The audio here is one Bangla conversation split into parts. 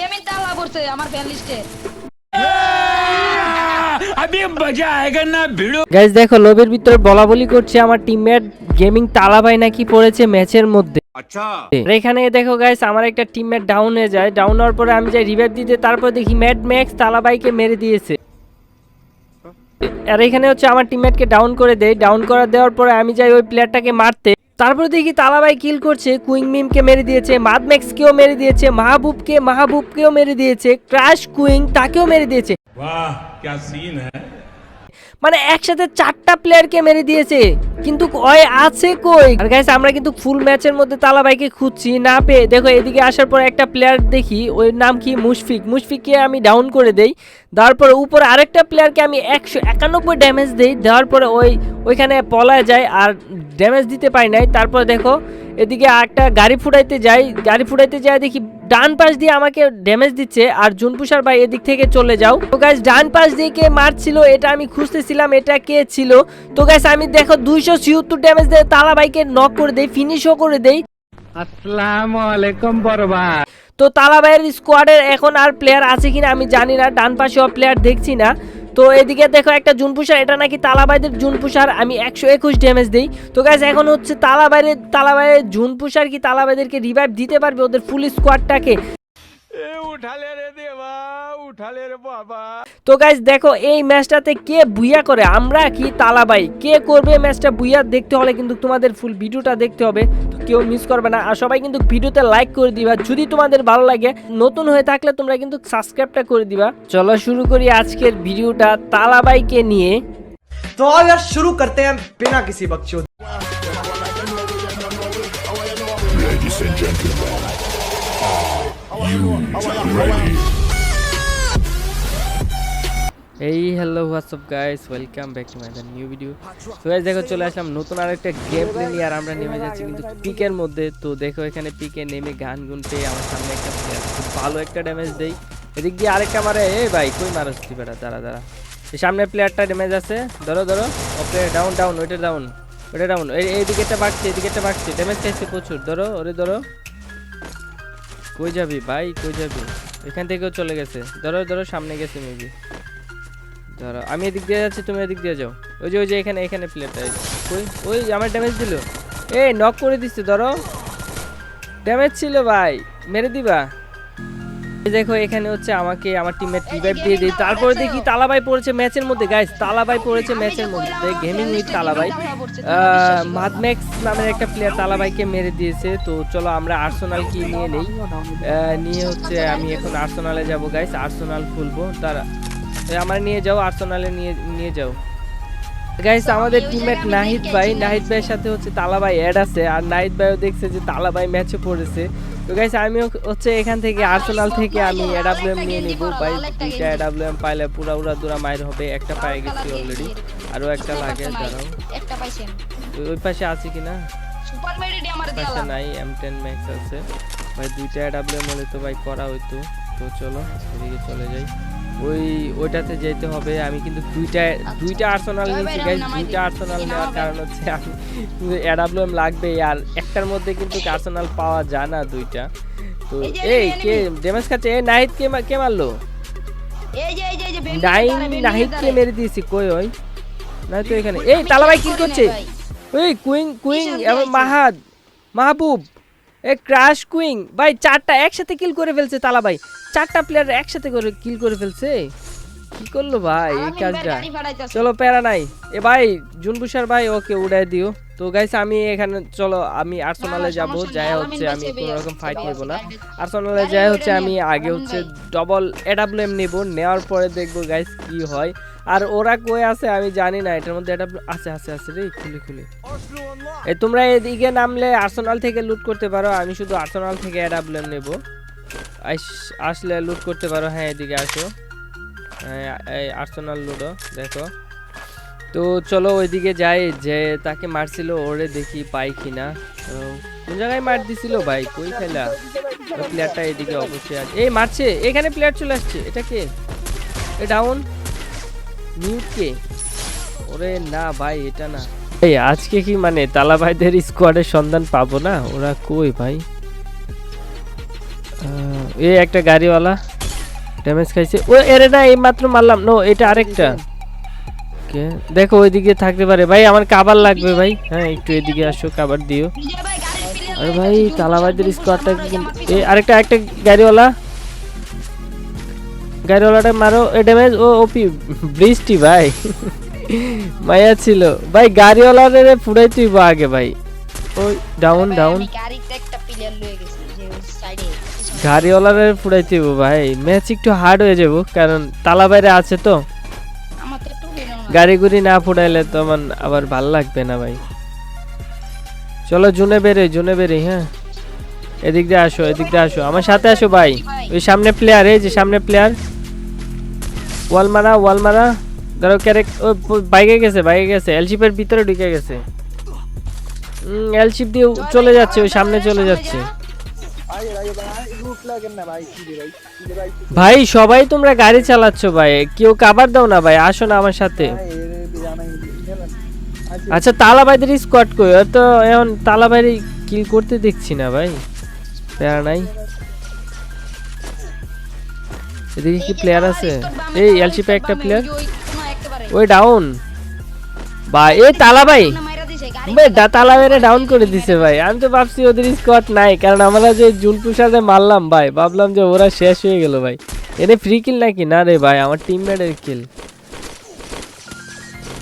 গেমে গাইজ দেখো লোভের ভিতরে বলা বলি করছে আমার টিমমেট গেমিং তালাবাই নাকি পড়েছে ম্যাচের মধ্যে। আচ্ছা। এখানে দেখো গাইস আমার একটা টিমমেট ডাউন হয়ে যায়। ডাউন হওয়ার পরে আমি যাই রিভাইভ দিতে তারপর দেখি ম্যাড ম্যাক্স তালাবাইকে মেরে দিয়েছে। আর এখানে হচ্ছে আমার টিমমেটকে ডাউন করে দেয়। ডাউন করা দেওয়ার পরে আমি যাই ওই প্লেয়ারটাকে মারতে। তারপর দেখি তালাবাই কিল করছে কুইং মিমকে মেরে দিয়েছে মাদম্যাক্সকেও মেরে দিয়েছে মাহবুবকে মাহবুবকেও মেরে দিয়েছে ক্রাশ কুইং তাকেও মেরে দিয়েছে। বাহ, ক্যা সিন হ্যায় মানে একসাথে চারটা প্লেয়ারকে মেরে দিয়েছে। কিন্তু ওই আছে কই? আর গাইস আমরা কিন্তু ফুল ম্যাচের মধ্যে তালাবাইকে খুঁজছি, না পেয়ে। দেখো, এদিকে আসার পর একটা প্লেয়ার দেখি ওই নাম কি? মুশফিক। মুশফিককে আমি ডাউন করে দেই। দেওয়ার পরে উপরে আরেকটা প্লেয়ারকে আমি একশো একানব্বই ড্যামেজ দেই। দেওয়ার পরে ওই, ওইখানে পলায় যায় আর ড্যামেজ দিতে পারি নাই। তারপর দেখো, এদিকে একটা গাড়ি ফুটাইতে যাই। গাড়ি ফুটাইতে যাই দেখি ডান পাশ দিয়ে আমাকে ড্যামেজ দিচ্ছে আর জুনপুষার ভাই এদিক থেকে চলে যাও। তো গাইস ডান পাশ দিয়ে কে মারছিল এটা আমি খুঁজতেছিলাম এটা কে ছিল? তো গাইস আমি দেখো দুইশো ছিয়াত্তর ড্যামেজ দেয় তালা ভাইকে নক করে দেই ফিনিশও করে দেই। আসসালামু আলাইকুম বরবাদ তো তালাবাইয়ের স্কোয়াডের এখন আর প্লেয়ার আছে কিনা আমি জানি না ডান পাশেও প্লেয়ার দেখছি না। তো এদিকে দেখো একটা জুন পুষার এটা নাকি তালাবাইদের জুন পুষার আমি একশো একুশ ড্যামেজ দিই। তো গাছ এখন হচ্ছে তালাবাইরের তালাবাইয়ের জুন পুষার কি তালাবাইদেরকে রিভাইভ দিতে পারবে ওদের ফুল স্কোয়াডটাকে উঠালে রে দেবা। তো গাইজ দেখো এই ম্যাচটাতে কে বুইয়া করে? আমরা কি তালাবাই? কে করবে ম্যাচটা বুইয়া দেখতে হলে কিন্তু তোমাদের ফুল ভিডিওটা দেখতে হবে। কেউ মিস করবে না। আর সবাই কিন্তু ভিডিওতে লাইক করে দিবা। যদি তোমাদের ভালো লাগে নতুন হয়ে থাকলে তোমরা কিন্তু সাবস্ক্রাইবটা করে দিবা। চলো শুরু করি আজকের ভিডিওটা তালাবাইকে নিয়ে। তো আর শুরু করতে বিনা কিসি বকচোদ Ladies and gentlemen, are you ready? এই hello WhatsApp guys welcome back to my new video তো গাইস দেখো, চলে আসলাম নতুন আরেকটা গেম প্লে নিয়ে, আর আমরা নেমে যাচ্ছি কিন্তু পিকের মধ্যে। তো, দেখো, এখানে পিকে নেমে গান গুনতে আমার সামনে একটা খুব ভালো একটা ড্যামেজ দেই এদিক দিয়ে আরেকটা মারে, এই ভাই, কই মারস তুই বেটা? দাঁড়া দাঁড়া। সামনে প্লেয়ারটা ড্যামেজ আছে। ধরো ধরো। ও প্লেয়ার ডাউন ডাউন ওইটা ডাউন ওইটা ডাউন এই এইদিকেটা বাড়ছে এদিকেটা বাড়ছে। ড্যামেজ খাইছে প্রচুর। ধরো, ওরে, ধরো। কই যাবি, ভাই? কই যাবি? এখান থেকেও চলে গেছে। ধরো ধরো, সামনে গেছে মেবি ধরো, আমি এদিক দিয়ে যাচ্ছি, তুমি এদিক দিয়ে যাও। ওই যে ওই যে এখানে এখানে প্লেটটা ওই ওই আমার ড্যামেজ দিল। এই নক করে দিচ্ছে, ধরো। ড্যামেজ ছিল, ভাই। মেরে দিবা। দেখো, এখানে হচ্ছে আমাকে, আমার টিমের রিভাইভ দিয়ে দিই তারপরে দেখি তালাবাই পড়েছে ম্যাচের মধ্যে। গাইস তালাবাই পড়েছে ম্যাচের মধ্যে। Gaming with তালাবাই। মাদম্যাক্স নামের একটা প্লেয়ার তালাবাইকে মেরে দিয়েছে। তো চলো, আমরা আর্সোনাল কি নিয়ে নেই। নিয়ে হচ্ছে আমি এখন আর্সোনালে যাব গাইস আর্সোনাল খুলবো। তার আমার নিয়ে যাও আর্সেনালে নিয়ে নিয়ে যাও। গাইস আমাদের টিমমেট নাহিদ ভাই নাহিদ ভাইয়ের সাথে হচ্ছে তালাবাই অ্যাড আছে আর নাহিদ ভাইও দেখছে যে তালাবাই ম্যাচে পড়েছে। তো গাইস আমি হচ্ছে এখান থেকে আর্সেনাল থেকে আমি এডাব্লিউএম নিয়ে নিব। ভাই দুইটা এডাব্লিউএম পাইলে পুরা উড়া দুরা মাইর হবে একটা পায়ে গেছি অলরেডি আরও একটা লাগে দাঁড়াও। একটা পাইছেন। ওই পাশে আছে কিনা? সুপার মেডিডি আমার দিলাম নাই এম টেন ম্যাক্স আছে। ভাই দুইটা এডাব্লিউএম হলে তো ভাই করা হইতো। তো চলো এদিকে চলে যাই। ওই ওইটাতে যেতে হবে। আমি কিন্তু দুইটা দুইটা আর্সেনাল নিয়েছি ভাই, গাইস দুইটা দিই। আর্সেনাল নেওয়ার কারণ হচ্ছে আমি এডাব্লিউএম লাগবে আর একটার মধ্যে কিন্তু আর্সেনাল পাওয়া যায় না দুইটা? তো এই কে ড্যামেজ খাচ্ছে? এই নাহিদ কে কে মারলো? এই যে এই যে নাইন নাহিদকে দাঁড়ায়। মেরে দিয়েছি কই ওই? না তো এখানে। এই আমি তালাবাই কি করছে? ওই কুইং কুইং এবং মাহাদ মাহবুব। এ ক্রাশ কুইং ভাই চারটা একসাথে কিল করে ফেলছে তালা ভাই। চারটা প্লেয়ার একসাথে করে কিল করে ফেলছে। কি করল ভাই এই কাজটা? চলো প্যারা নাই। এ ভাই জুনবুসার ভাই ওকে উড়াই দিও। তো গাইস আমি এখানে চলো আমি আর্সেনালে যাব। যাই হচ্ছে আমি কোনো রকম ফাইট নেব না। আর্সেনালে যাই হচ্ছে আমি আগে হচ্ছে। ডবল এডাব্লিউএম নেব। নেওয়ার পরে দেখব গাইস কি হয়। আর ওরা কই আছে আমি জানি না এটার মধ্যে এডাব্লিউ আছে আছে আছে রে খুলে খুলে। এই তোমরা এদিকে নামলে আর্সেনাল থেকে লুট করতে পারো আমি শুধু আর্সেনাল থেকে এডাব্লিউএম নেব। আসলে লুট করতে পারো হ্যাঁ এদিকে আসো। হ্যাঁ, এই আর্সেনাল লুডো দেখো। তো চলো ওইদিকে যাই যে তাকে মারছিল ওরে দেখি পাই কিনা। কোন জায়গায় মার দিছিল ভাই? কই খেলা? প্লেয়ারটা এদিকে অবশ্যই আছে। এই মারছে এখানে প্লেয়ার চলে আসছে এটা কে? এ ডাউন মিউট কে ওরে না ভাই, এটা না। এই, আজকে কি মানে তালা ভাইদের স্কোয়াডের সন্ধান পাবো না? ওরা কই ভাই? এই একটা গাড়িওয়ালা ড্যামেজ খাইছে। ও, এরে না এই মাত্র মারলাম। নো, এটা আরেকটা। কে? দেখো, ওইদিকে থাকতে পারে। ভাই, আমার কাবার লাগবে ভাই। হ্যাঁ একটু এদিকে আসো, কাবার দিও। আরে ভাই, তালাবাইদের স্কোয়াডটা এ, আরেকটা একটা গাড়িওয়ালা। গাড়িওয়ালাটা মারো এ ড্যামেজ ও ওপি বৃষ্টি ভাই। মায়া ছিল। ভাই গাড়িওয়ালারে ফুড়াই তুইব আগে ভাই। ওই ডাউন ডাউন গাড়িওয়ালারে ফুড়াই তুইব ভাই। ম্যাচ একটু হার্ড হয়ে যাব কারণ তালা বাইরে আছে তো। গাড়ি গুড়ি না ফুটাইলে তো আমার আবার ভালো লাগবে না ভাই। চলো জুনে বেরে জুনে বেরে হ্যাঁ। এদিক দিয়ে আসো এদিক দিয়ে আসো। আমার সাথে আসো ভাই। ওই সামনে প্লেয়ার এই যে সামনে প্লেয়ার ওয়াল মারা ওয়াল মারা ধরো ক্যারেক বাইকে গেছে বাইকে গেছে। এলশিপের ভিতরে ঢুকে গেছে। এলশিপ দিয়ে চলে যাচ্ছে, ওই সামনে চলে যাচ্ছে। ভাই, সবাই তোমরা গাড়ি চালাচ্ছ, ভাই। কেউ কাবার দাও না, ভাই। আসো না আমার সাথে। আচ্ছা তালাবাইদের স্কোয়াড কই? তো এখন তালা তালাবাইরে কিল করতে দেখছি না, ভাই। প্লেয়ার নাই। এদিকে কি প্লেয়ার আছে? এই এলসিপে একটা প্লেয়ার ওই ডাউন ভাই এই তালা ভাই। ডা- তালাবাইরে ডাউন করে দিছে ভাই। আমি তো ভাবছি ওদের স্কোয়াড নাই কারণ আমরা যে জুনপুষাতে মারলাম ভাই ভাবলাম যে ওরা শেষ হয়ে গেল ভাই। এনে ফ্রি কিল নাকি? না রে ভাই আমার টিমমেটের কিল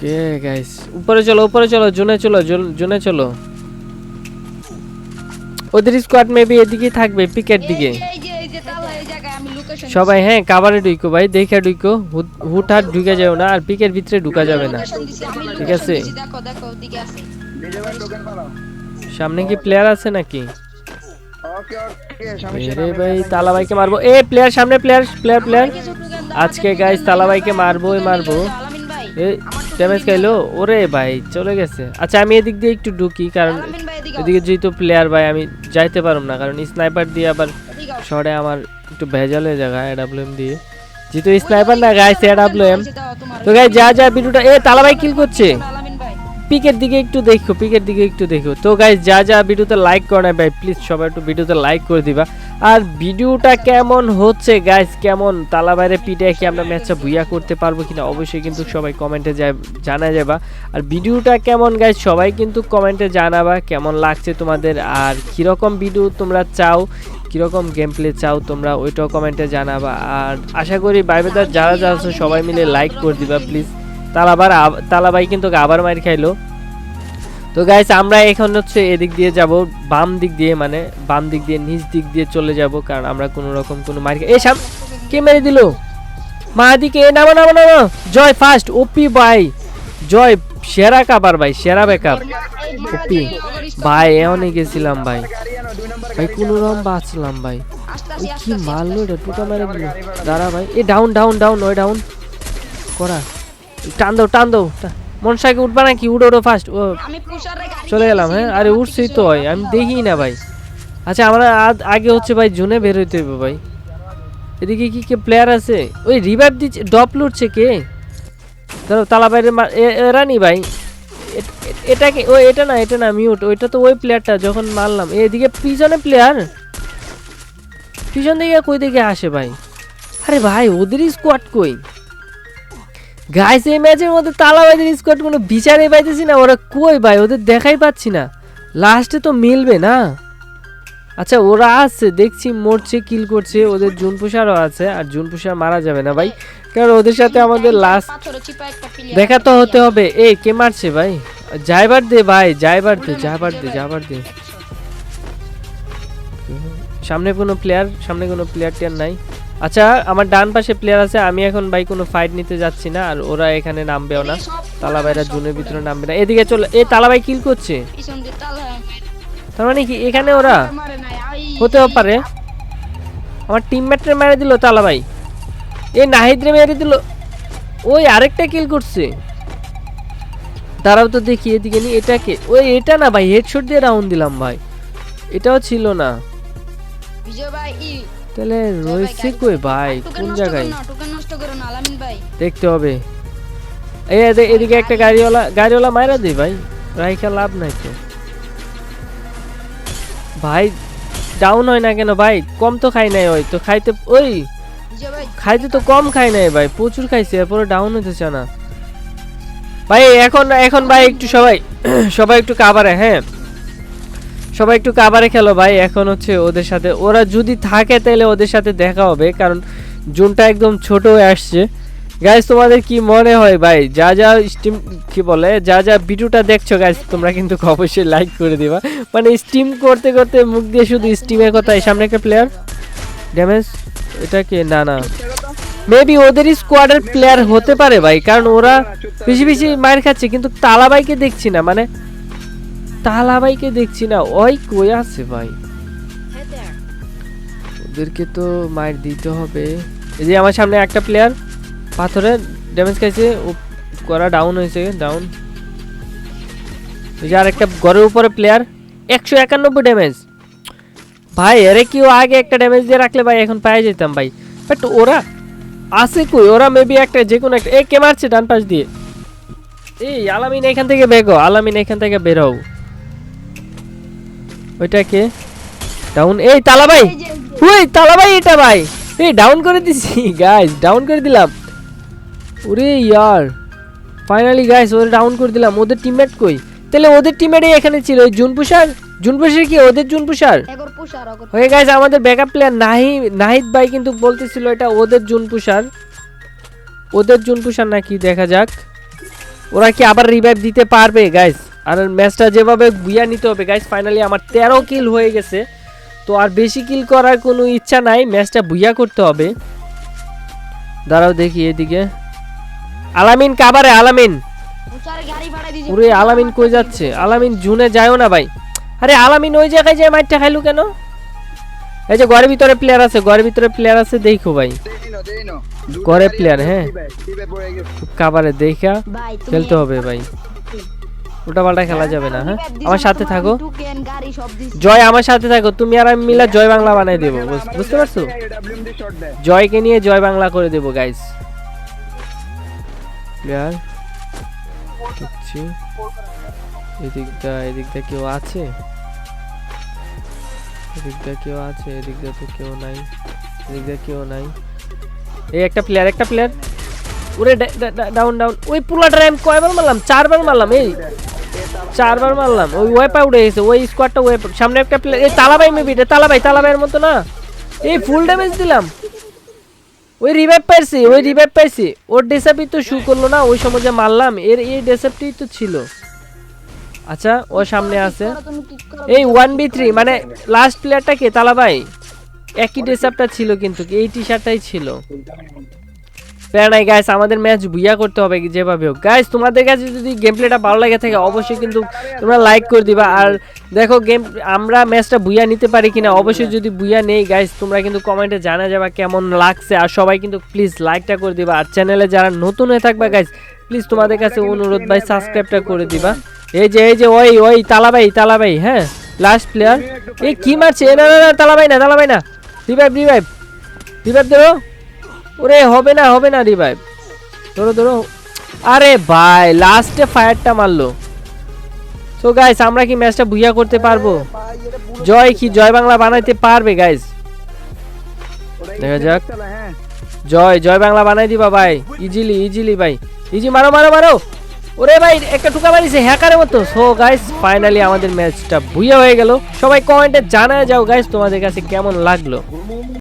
কে গাইস উপরে চলো উপরে চলো জুনে চলো জুন- জুনে চলো। ওদের স্কোয়াড মেবি এদিকেই থাকবে পিকের দিকে। সবাই হ্যাঁ কাবারে ঢুকো ভাই দেখে ঢুকো। হুট- হুটহাট ঢুকে যাও না আর পিকের ভিতরে ঢুকা যাবে না। ঠিক আছে। সামনে কি প্লেয়ার আছে নাকি? রে ভাই তালা ভাইকে মারবো। এ প্লেয়ার সামনে প্লেয়ার প্লেয়ার প্লেয়ার আজকে গাইস তালা ভাইকে মারবোই মারবো। ড্যামেজ খাইলো? ওরে ভাই চলে গেছে। আচ্ছা আমি এদিক দিয়ে একটু ঢুকি কারণ এদিকে যেহেতু প্লেয়ার ভাই আমি যাইতে পারুম না কারণ স্নাইপার দিয়ে আবার শহরে আমার একটু ভেজাল হয়ে যায় এডাব্লিউএম দিয়ে। যেহেতু স্নাইপার না গাইস এডাব্লিউএম তো গাইস যা যা ভিডিওটা এ তালা ভাই কিল করছে। পিকের দিকে একটু দেখো, পিকের দিকে একটু দেখো। তো গাইস যা যা ভিডিওতে লাইক করে না ভাই প্লিজ সবাই একটু ভিডিওতে লাইক করে দিবা। আর ভিডিওটা কেমন হচ্ছে গাইস কেমন? তালা বাইরে পিটে কি আমরা ম্যাচটা বুইয়া করতে পারব কিনা? অবশ্যই কিন্তু সবাই কমেন্টে জানা যাবা। আর ভিডিওটা কেমন গাইস সবাই কিন্তু কমেন্টে জানাবা কেমন লাগছে তোমাদের। আর কীরকম ভিডিও তোমরা চাও, কীরকম গেম প্লে চাও তোমরা ওইটাও কমেন্টে জানাবা। আর আশা করি বাইবেদার যারা যারা সবাই মিলে লাইক করে দিবা প্লিজ তালাবার তালাবাই কিন্তু আবার মার খাইলো। তো গাইস আমরা এখন হচ্ছে এদিক দিয়ে যাব, বাম দিক দিয়ে মানে বাম দিক দিয়ে, নিচ দিক দিয়ে চলে যাব, কারণ আমরা কোনো রকম কোনো মার এই সাম কে মেরে দিল? মা দিকে এ নামো নামো নামো। জয় ফার্স্ট ওপি ভাই। জয়, সেরা কাবার ভাই, সেরা ব্যাকআপ ওপি ভাই এমনই গেছিলাম ভাই। ভাই, কোনো রকম বাঁচলাম ভাই। কি মারলো এটা টুটা মেরে দিল। দাঁড়া ভাই। এ ডাউন ডাউন ডাউন ওই ডাউন করা। টান দাও টান দাও। মনসাকে উঠবা নাকি? উড়ো উড়ো ফার্স্ট ও। চলে গেলাম হ্যাঁ? আরে উঠছেই তো হয় আমি দেখি না ভাই। আচ্ছা আমরা আগে হচ্ছে ভাই জুনে বের হইতে হবে ভাই। এদিকে কি কে প্লেয়ার আছে? ওই রিভাইভ দিচ্ছে ডপ লুটছে কে? ধরো তালা বাইরে এরা নি ভাই। এ- এ- এটা কি? ও এটা না এটা না মিউট ওইটা তো ওই প্লেয়ারটা যখন মারলাম। এদিকে পিছনে প্লেয়ার পিছন দিকে কই দিকে আসে ভাই? আরে ভাই ওদেরই স্কোয়াড কই? গাইস এই ম্যাচের মধ্যে তালা তালাবাইদের স্কোয়াড কোনো বিচারে পাইতেছি না। ওরা কই ভাই? ওদের দেখাই পাচ্ছি না। লাস্টে তো মিলবে না। আচ্ছা ওরা আছে, দেখছি মরছে কিল করছে। ওদের জুনপুষারও আছে, আর জুনপুষার মারা যাবে না ভাই। কারণ ওদের সাথে আমাদের লাস্ট দেখা তো হতে হবে। এ, কে মারছে ভাই? যাইবার দে ভাই যাইবার দে যাবার দে যাবার দে। সামনে কোনো প্লেয়ার সামনে কোনো প্লেয়ার টিয়ার নাই। আচ্ছা আমার ডান পাশে প্লেয়ার আছে আমি এখন ভাই কোনো ফাইট নিতে যাচ্ছি না আর ওরা এখানে নামবেও না। তালাবাইরা জুনের ভিতরে নামবে না। এদিকে চলে এই তালাবাই কিল করছে। তালা। তার মানে কি এখানে ওরা? হতেও পারে। আমার টিমমেটরে মেরে দিল তালাবাই। এই নাহিদরে মেরে দিল। ওই আরেকটা কিল করছে। দাঁড়াও তো দেখি এদিকে নি এটাকে ওই এটা না ভাই হেডশট দিয়ে রাউন্ড দিলাম ভাই। এটাও ছিল না। বিজয় ভাই তাহলে ভাই রয়েছে কই ভাই? কোন জায়গায়? দেখতে হবে। এই এদে- এদিকে একটা গাড়িওয়ালা গাড়িওয়ালা মাইরা দে ভাই। রাইখা লাভ নাই তো। ভাই ডাউন হয় না কেন ভাই? কম তো খাই নাই ওই তো খাইতে ওই! খাইতে তো কম খাই নাই ভাই প্রচুর খাইছে এরপরে ডাউন হতেছে না। ভাই এখন এখন ভাই একটু সবাই সবাই একটু কাবারে হ্যাঁ? সবাই একটু কাবারে খেলো ভাই। এখন হচ্ছে ওদের সাথে, ওরা যদি থাকে তাহলে ওদের সাথে দেখা হবে, কারণ জুনটা একদম ছোট হয়ে আসছে। গাইজ তোমাদের কি মনে হয় ভাই? যা যা স্টিম কি বলে? যা যা ভিডিওটা দেখছ গাইজ তোমরা কিন্তু অবশ্যই লাইক করে দিবা। মানে স্টিম করতে করতে মুখ দিয়ে শুধু স্টিমের কথা সামনে একটা প্লেয়ার ড্যামেজ এটা কি? না না। মেবি ওদেরই স্কোয়াডের প্লেয়ার হতে পারে ভাই, কারণ ওরা বেশি বেশি মায়ের খাচ্ছে, কিন্তু তালাবাইকে দেখছি না। মানে তালাবাইকে দেখছি না। ওই কই আছে ভাই? ওদেরকে তো মার দিতে হবে। এই যে আমার সামনে একটা প্লেয়ার পাথরে ড্যামেজ খাইছে ও করা ডাউন হয়েছে ডাউন এই যে আরেকটা ঘরের উপরে প্লেয়ার একশো একানব্বই ড্যামেজ ভাই আরে কি ও আগে একটা ড্যামেজ দিয়ে রাখলে ভাই এখন পাই যেতাম ভাই। বাট ওরা আছে কই? ওরা মেবি একটা যে কোনো একটা। এ কে মারছে ডান পাশ দিয়ে? এই আলামিন এখান থেকে বেগো আলামিন এখান থেকে বেরো ওইটা কে ডাউন এই তালা ভাই। ওই তালা ভাই এটা ভাই এই ডাউন করে দিছি গাইস ডাউন করে দিলাম। ওরে ইয়ার ফাইনালি গাইস ওরে ডাউন করে দিলাম। ওদের টিমমেট কই? তাহলে ওদের টিমমেটই এখানে ছিল ওই জুনপুষার? জুনপুষার কি? ওদের জুনপুষার? হয়ে গেছে আমাদের ব্যাকআপ প্লেয়ার নাহি নাহিদ ভাই কিন্তু বলতেছিল এটা ওদের জুনপুষার। ওদের জুনপুষার নাকি দেখা যাক। ওরা কি আবার রিভাইভ দিতে পারবে গাইস আর ম্যাচটা যেভাবে বুয়া নিতে হবে গাইস ফাইনালি আমার তেরো কিল হয়ে গেছে। তো আর বেশি কিল করার কোনো ইচ্ছা নাই ম্যাচটা বুয়া করতে হবে। দাঁড়াও দেখি এদিকে। আলামিন কাবারে আলামিন। ওরে আলামিন কই যাচ্ছে? আলামিন জুনে যায়ও না ভাই। আরে আলামিন ওই জায়গায় যে মাইরটা খাইলো কেন? এই যে ঘরের ভিতরে প্লেয়ার আছে ঘরের ভিতরে প্লেয়ার আছে দেখো ভাই। করে প্লেয়ার হ্যাঁ। কাবারে দেখা খেলতে হবে ভাই। উল্টা পাল্টা খেলা যাবে না হ্যাঁ? আমার সাথে থাকো। জয় আমার সাথে থাকো তুমি আর আমি মিলা জয় বাংলা বানাই দেবো বুঝতে পারছ? জয়কে নিয়ে জয় বাংলা করে দেবো গাইস প্লেয়ার দেখছি এদিকটা এদিকটা কেউ আছে? এদিকটা কেউ আছে এদিকটা তো কেউ নাই। এদিকটা কেউ নাই। এই একটা প্লেয়ার একটা প্লেয়ার ওরে ডাউন ডাউন ওই পুলাটা আমি কয়বার মারলাম? চারবার মারলাম এই। চারবার মারলাম। ওই ওয়েপা উড়ে গেছে, ওই স্কোয়াডটা ওয়েপ সামনে একটা প্লেয়ার এই তালাবাই মেবি এটা তালাবাই, তালাবাইয়ের মতো না? এই ফুল ড্যামেজ দিলাম। ওই রিভাইভ পাইছি, ওই রিভাইভ পাইছি। ওর ডেসাপই তো শু করল না, ওই সময় যে মারলাম, এর, এই ডেসাপটি তো ছিল। আচ্ছা ও সামনে আছে। এই ওয়ান বি থ্রি মানে লাস্ট প্লেয়ারটা কে? তালাবাই। একই ড্রেসআপটা ছিল কিন্তু, এই টি শার্টটাই ছিল। নাই গাইস আমাদের ম্যাচ বুইয়া করতে হবে যেভাবে হোক। গাইস তোমাদের কাছে যদি গেম প্লেটা ভালো লাগে থাকে, অবশ্যই কিন্তু তোমরা লাইক করে দিবা। আর দেখো গেম আমরা ম্যাচটা বুইয়া নিতে পারি কিনা, অবশ্যই যদি বুইয়া নেই গাইস তোমরা কিন্তু কমেন্টে জানা যাবা কেমন লাগছে। আর সবাই কিন্তু প্লিজ লাইকটা করে দিবা। আর চ্যানেলে যারা নতুন হয়ে থাকবা গাইস প্লিজ তোমাদের কাছে অনুরোধ ভাই সাবস্ক্রাইবটা করে দিবা। এই যে এই যে, ওই ওই, তালাবাই তালাবাই হ্যাঁ লাস্ট প্লেয়ার এই কি মারছে? না না না, তালাবাই না তালাবাই না। রিভাইভ রিভাইভ রিভাইভ ধরো। ওরে, হবে না হবে না রিভাইভ ধরো ধরো। আরে ভাই লাস্টে ফায়ারটা মারলো। সো গাইস আমরা কি ম্যাচটা বুইয়া করতে পারব? জয় কি, জয় বাংলা বানাইতে পারবে গাইস দেখা যাক। জয় জয় বাংলা বানাই দিবা, ভাই। ইজিলি ইজিলি ভাই। ইজি মারো মারো মারো। ওরে ভাই, একটা টুকা মারিছে হ্যাকারের মতো। সো গাইস ফাইনালি আমাদের ম্যাচটা বুইয়া হয়ে গেল। সবাই কমেন্টে জানায় যাও গাইস তোমাদের কাছে কেমন লাগল?